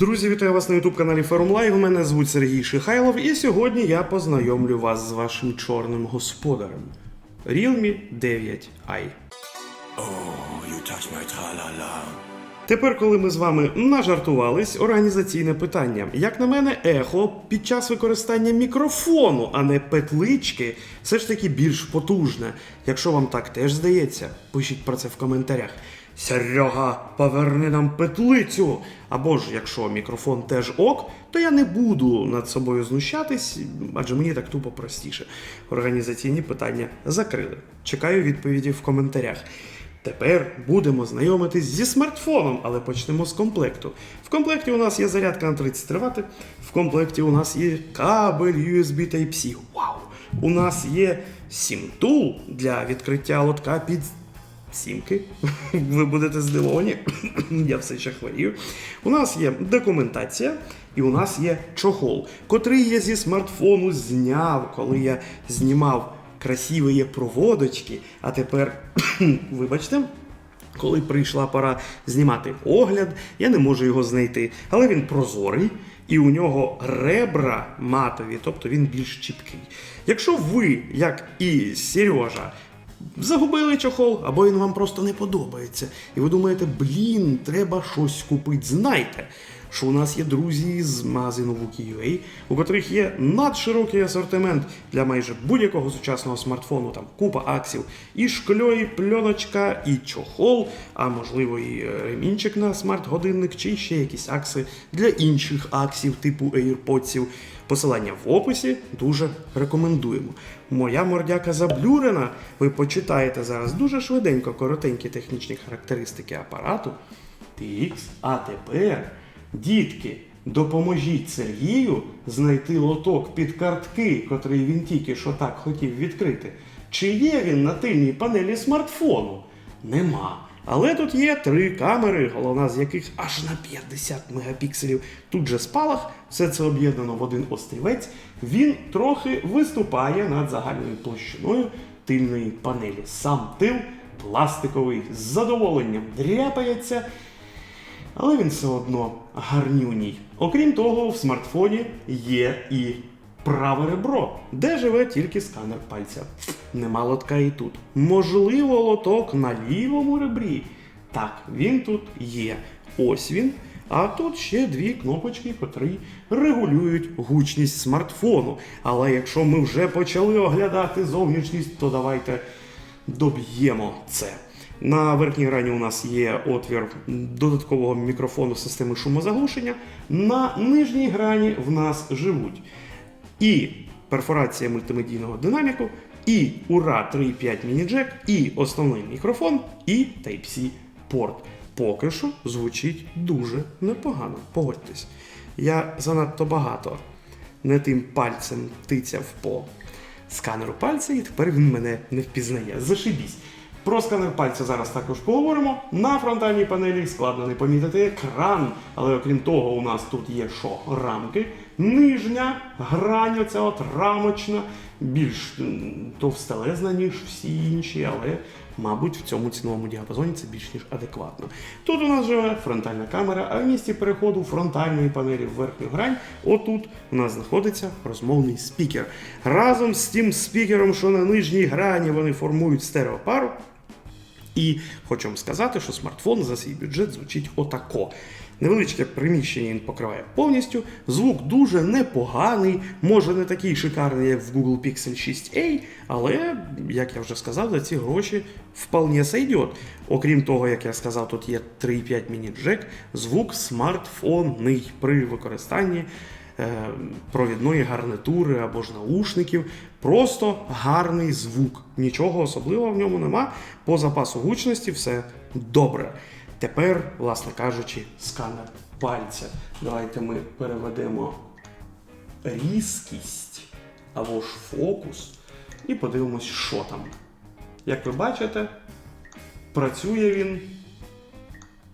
Друзі, вітаю вас на youtube каналі Forum Live. Мене звуть Сергій Шихайлов, і сьогодні я познайомлю вас з вашим чорним господарем Realme 9i. Oh, you touch my tra-la-la. Тепер, коли ми з вами нажартувались, організаційне питання. Як на мене, ехо під час використання мікрофону, а не петлички, все ж таки більш потужне. Якщо вам так теж здається, пишіть про це в коментарях. Серега, поверни нам петлицю. Або ж, якщо мікрофон теж ок, то я не буду над собою знущатись, адже мені так тупо простіше. Організаційні питання закрили. Чекаю відповіді в коментарях. Тепер будемо знайомитись зі смартфоном, але почнемо з комплекту. В комплекті у нас є зарядка на 30 Вт, в комплекті у нас є кабель USB Type-C. Вау! У нас є сім-тул для відкриття лотка під сімки. Ви будете здивовані, я все ще хворію. У нас є документація. І у нас є чохол, котрий я зі смартфону зняв, коли я знімав красиві проводочки. А тепер, вибачте, коли прийшла пора знімати огляд, я не можу його знайти. Але він прозорий і у нього ребра матові, тобто він більш чіткий. Якщо ви, як і Сережа, Загубили чохол, або він вам просто не подобається. І ви думаєте, блін, треба щось купити. Знайте, що у нас є друзі з магазину Wookie.ua, у котрих є надширокий асортимент для майже будь-якого сучасного смартфону, там купа аксів, і шкльо, і пленочка, і чохол, а можливо і е, ремінчик на смарт-годинник, чи ще якісь акси для інших аксів, типу AirPods. Посилання в описі дуже рекомендуємо. Моя мордяка заблюрена. Ви почитаєте зараз дуже швиденько коротенькі технічні характеристики апарату. TX. А тепер, дітки, допоможіть Сергію знайти лоток під картки, котрий він тільки що так хотів відкрити. Чи є він на тильній панелі смартфону? Нема. Але тут є три камери, головна з яких аж на 50 мегапікселів. Тут же спалах, все це об'єднано в один острівець. Він трохи виступає над загальною площиною тильної панелі. Сам тил пластиковий з задоволенням дряпається, але він все одно гарнюній. Окрім того, в смартфоні є і праве ребро, де живе тільки сканер пальця. Нема лотка і тут. Можливо, лоток на лівому ребрі. Так, він тут є. Ось він. А тут ще дві кнопочки, котрі регулюють гучність смартфону. Але якщо ми вже почали оглядати зовнішність, то давайте доб'ємо це. На верхній грані у нас є отвір додаткового мікрофону системи шумозаглушення. На нижній грані в нас живуть і перфорація мультимедійного динаміку, і Ура 3.5 міні-джек, і основний мікрофон, і Type-C порт. Поки що звучить дуже непогано. Погодьтесь. Я занадто багато не тим пальцем тицяв по сканеру пальця, і тепер він мене не впізнає. Зашибісь. Про сканер пальця зараз також поговоримо. На фронтальній панелі складно не помітити екран, але окрім того, у нас тут є що рамки. Нижня грань, оця от рамочна, більш товстелезна, ніж всі інші, але, мабуть, в цьому ціновому діапазоні це більш ніж адекватно. Тут у нас живе фронтальна камера, а в місці переходу фронтальної панелі в верхню грань, отут у нас знаходиться розмовний спікер. Разом з тим спікером, що на нижній грані вони формують стереопару. І хочу вам сказати, що смартфон за свій бюджет звучить отако. Невеличке приміщення він покриває повністю. Звук дуже непоганий, може не такий шикарний, як в Google Pixel 6a, але, як я вже сказав, за ці гроші вполне сойдет. Окрім того, як я сказав, тут є 3.5 міні-джек, звук смартфонний при використанні провідної гарнитури або ж наушників. Просто гарний звук. Нічого особливого в ньому нема. По запасу гучності все добре. Тепер, власне кажучи, сканер пальця. Давайте ми переведемо різкість або ж фокус і подивимось, що там. Як ви бачите, працює він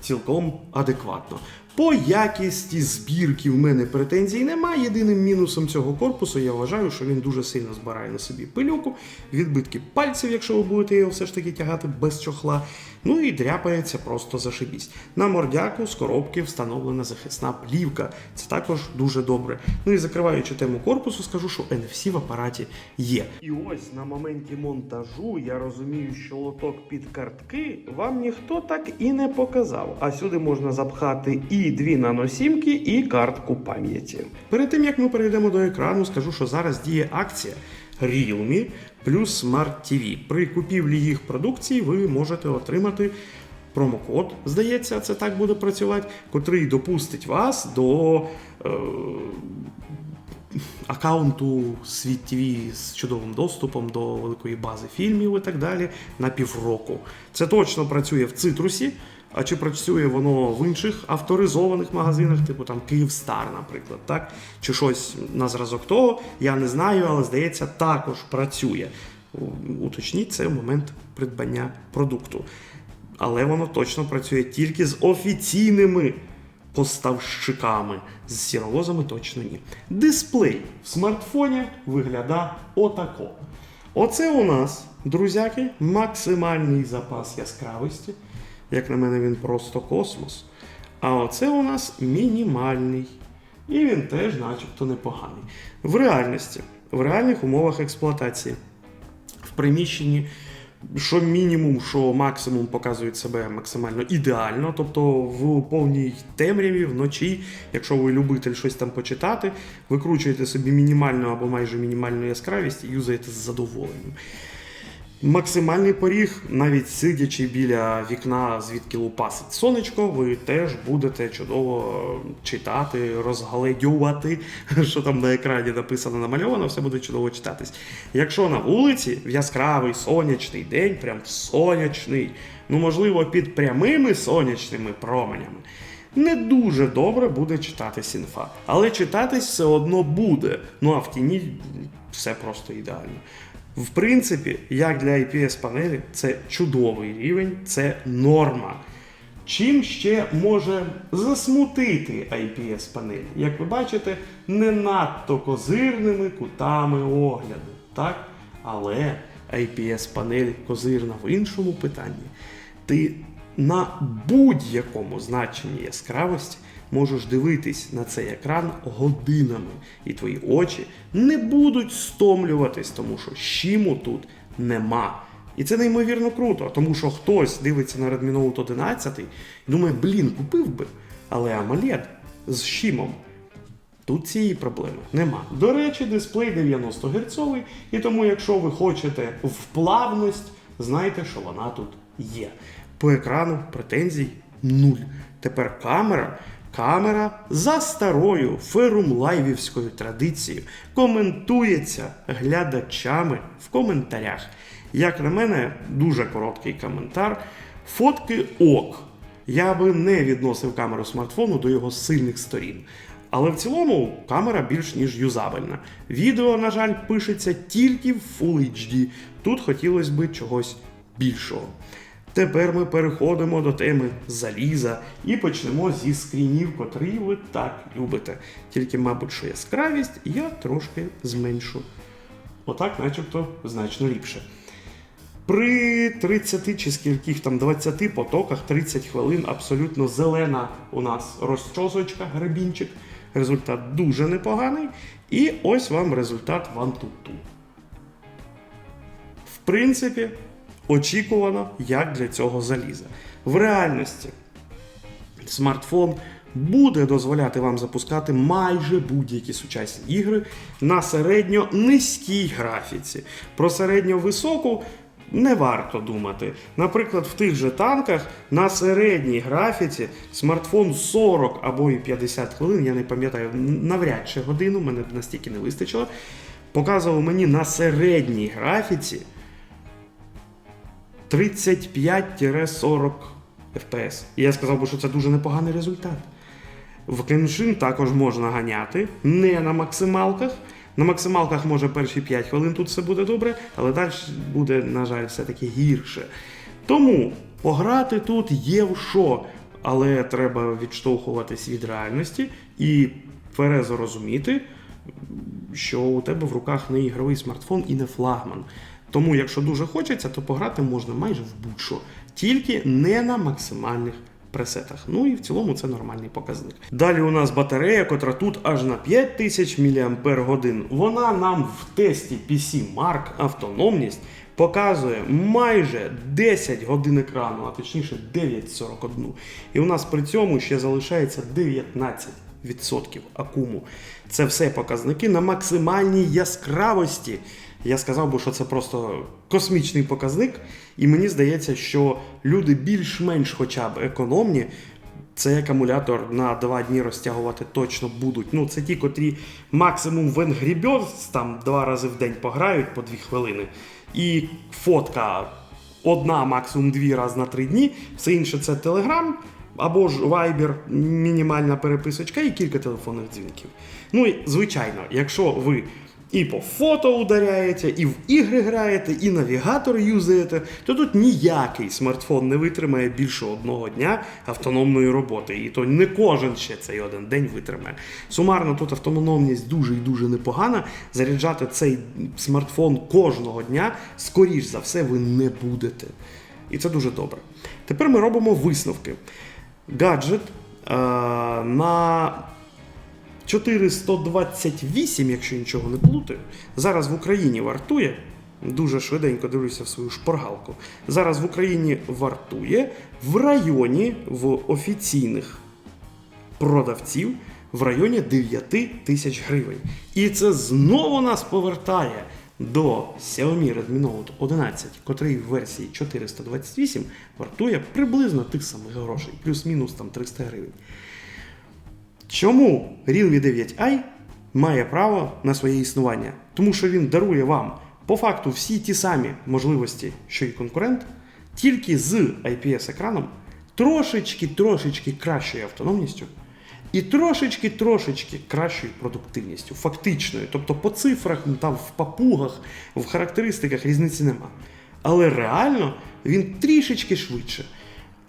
цілком адекватно. По якісті збірки в мене претензій немає. Єдиним мінусом цього корпусу я вважаю, що він дуже сильно збирає на собі пилюку, відбитки пальців, якщо ви будете його все ж таки тягати без чохла. Ну і дряпається просто зашибісь. На мордяку з коробки встановлена захисна плівка. Це також дуже добре. Ну і закриваючи тему корпусу, скажу, що NFC в апараті є. І ось на моменті монтажу я розумію, що лоток під картки вам ніхто так і не показав. А сюди можна запхати і дві наносімки, і картку пам'яті. Перед тим як ми перейдемо до екрану, скажу, що зараз діє акція. Realme плюс Smart TV. При купівлі їх продукції ви можете отримати промокод, здається, це так буде працювати, котрий допустить вас до е, аккаунту Світ ТВ з чудовим доступом до великої бази фільмів і так далі на півроку. Це точно працює в цитрусі. А чи працює воно в інших авторизованих магазинах, типу там Київстар, наприклад, так? Чи щось на зразок того, я не знаю, але здається, також працює. Уточніть це момент придбання продукту. Але воно точно працює тільки з офіційними поставщиками. З сіровозами точно ні. Дисплей в смартфоні виглядає отако. Оце у нас, друзяки, максимальний запас яскравості. Як на мене, він просто космос. А оце у нас мінімальний. І він теж, начебто, непоганий. В реальності, в реальних умовах експлуатації, в приміщенні, що мінімум, що максимум показують себе максимально ідеально, тобто в повній темряві, вночі, якщо ви любитель щось там почитати, викручуєте собі мінімальну або майже мінімальну яскравість і юзаєте з задоволенням. Максимальний поріг, навіть сидячи біля вікна, звідки лупасить сонечко, ви теж будете чудово читати, розгледювати, що там на екрані написано намальовано, все буде чудово читатись. Якщо на вулиці в яскравий сонячний день, прям сонячний, ну можливо, під прямими сонячними променями, не дуже добре буде читатись інфа. Але читатись все одно буде. Ну а в тіні все просто ідеально. В принципі, як для IPS панелі, це чудовий рівень, це норма. Чим ще може засмутити IPS панель? Як ви бачите, не надто козирними кутами огляду. Так? Але IPS панель козирна в іншому питанні. Ти на будь-якому значенні яскравості можеш дивитись на цей екран годинами, і твої очі не будуть стомлюватись, тому що щіму тут нема. І це неймовірно круто, тому що хтось дивиться на Redmi Note 11 і думає, блін, купив би, але AMOLED з щімом. Тут цієї проблеми нема. До речі, дисплей 90 Гц, і тому, якщо ви хочете вплавність, знайте, що вона тут є. По екрану претензій нуль. Тепер камера. Камера за старою ферум-лайвівською традицією коментується глядачами в коментарях. Як на мене, дуже короткий коментар. Фотки ок. Я би не відносив камеру смартфону до його сильних сторін. Але в цілому камера більш ніж юзабельна. Відео, на жаль, пишеться тільки в Full HD. Тут хотілося б чогось більшого. Тепер ми переходимо до теми заліза і почнемо зі скрінів, котрі ви так любите. Тільки, мабуть, що яскравість я трошки зменшу. Отак, начебто, значно ліпше. При 30 чи скільких там 20 потоках 30 хвилин абсолютно зелена у нас розчосочка, гребінчик. Результат дуже непоганий. І ось вам результат в Antutu. В принципі, очікувано, як для цього заліза. В реальності смартфон буде дозволяти вам запускати майже будь-які сучасні ігри на середньо низькій графіці. Про середньо високу не варто думати. Наприклад, в тих же танках на середній графіці смартфон 40 або і 50 хвилин, я не пам'ятаю, навряд чи годину, мене настільки не вистачило. Показував мені на середній графіці 35-40 FPS. І я сказав би, що це дуже непоганий результат. В Kenshin також можна ганяти, не на максималках. На максималках може перші 5 хвилин тут все буде добре, але далі буде, на жаль, все-таки гірше. Тому пограти тут є в що, але треба відштовхуватись від реальності і тверезо розуміти, що у тебе в руках не ігровий смартфон і не флагман. Тому, якщо дуже хочеться, то пограти можна майже в будь-що. тільки не на максимальних пресетах. Ну і в цілому це нормальний показник. Далі у нас батарея, котра тут аж на 5000 мАч. Вона нам в тесті PC Mark автономність показує майже 10 годин екрану, а точніше 9,41. І у нас при цьому ще залишається 19% акуму. Це все показники на максимальній яскравості. Я сказав би, що це просто космічний показник, і мені здається, що люди більш-менш хоча б економні. Цей акумулятор на два дні розтягувати точно будуть. Ну, це ті, котрі максимум в Angry Birds там два рази в день пограють по дві хвилини. І фотка одна, максимум дві рази на три дні. Все інше це Telegram або ж Viber, мінімальна переписочка і кілька телефонних дзвінків. Ну і звичайно, якщо ви і по фото ударяєте, і в ігри граєте, і навігатор юзаєте, то тут ніякий смартфон не витримає більше одного дня автономної роботи. І то не кожен ще цей один день витримає. Сумарно тут автономність дуже і дуже непогана. Заряджати цей смартфон кожного дня, скоріш за все, ви не будете. І це дуже добре. Тепер ми робимо висновки. Гаджет е, на 428, якщо нічого не плутаю, зараз в Україні вартує. Дуже швиденько дивлюся в свою шпоргалку. Зараз в Україні вартує в районі в офіційних продавців в районі 9 тисяч гривень. І це знову нас повертає до Xiaomi Redmi Note 11, котрий в версії 428 вартує приблизно тих самих грошей, плюс-мінус там 300 гривень. Чому Realme 9i має право на своє існування? Тому що він дарує вам по факту всі ті самі можливості, що і конкурент, тільки з IPS-екраном, трошечки трошечки кращою автономністю і трошечки трошечки кращою продуктивністю, фактичною. Тобто по цифрах, ну, там в папугах, в характеристиках різниці нема. Але реально він трішечки швидше.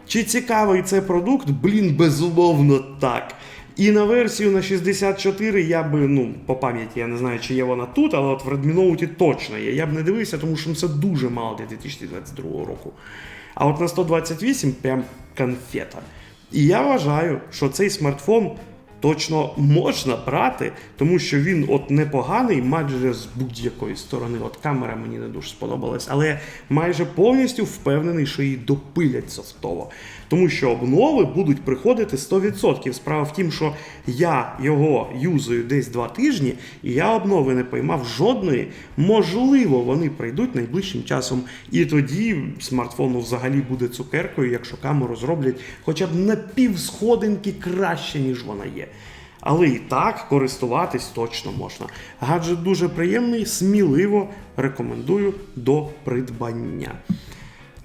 Чи цікавий це продукт? Блін, безумовно так. І на версію на 64 я би, ну, по пам'яті, я не знаю, чи є вона тут, але от в Redmi Note точно є. Я б не дивився, тому що це дуже мало для 2022 року. А от на 128 прям конфета. І я вважаю, що цей смартфон точно можна брати, тому що він от непоганий майже з будь-якої сторони. От камера мені не дуже сподобалась, але я майже повністю впевнений, що її допилять софтово. Тому що обнови будуть приходити 100%. Справа в тім, що я його юзаю десь два тижні, і я обнови не поймав жодної. Можливо, вони прийдуть найближчим часом. І тоді смартфону взагалі буде цукеркою, якщо камеру зроблять хоча б на півсходинки краще, ніж вона є. Але і так користуватись точно можна. Гаджет дуже приємний, сміливо рекомендую до придбання.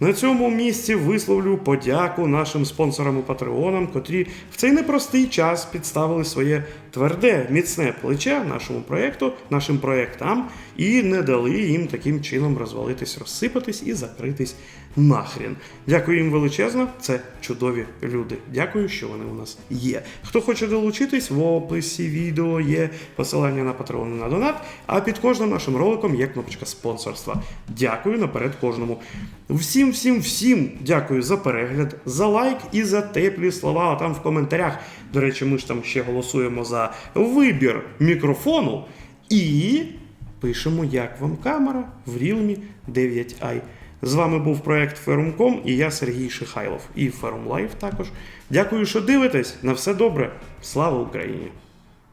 На цьому місці висловлю подяку нашим спонсорам і патреонам, котрі в цей непростий час підставили своє тверде, міцне плече нашому проєкту, нашим проєктам і не дали їм таким чином розвалитись, розсипатись і закритись нахрін. Дякую їм величезно, це чудові люди. Дякую, що вони у нас є. Хто хоче долучитись, в описі відео є посилання на патреон на донат, а під кожним нашим роликом є кнопочка спонсорства. Дякую наперед кожному. Всім, всім, всім дякую за перегляд, за лайк і за теплі слова там в коментарях. До речі, ми ж там ще голосуємо за вибір мікрофону і пишемо, як вам камера в Realme 9i. З вами був проект Ferrum.com і я Сергій Шихайлов. І Ferrum Live також. Дякую, що дивитесь. На все добре. Слава Україні!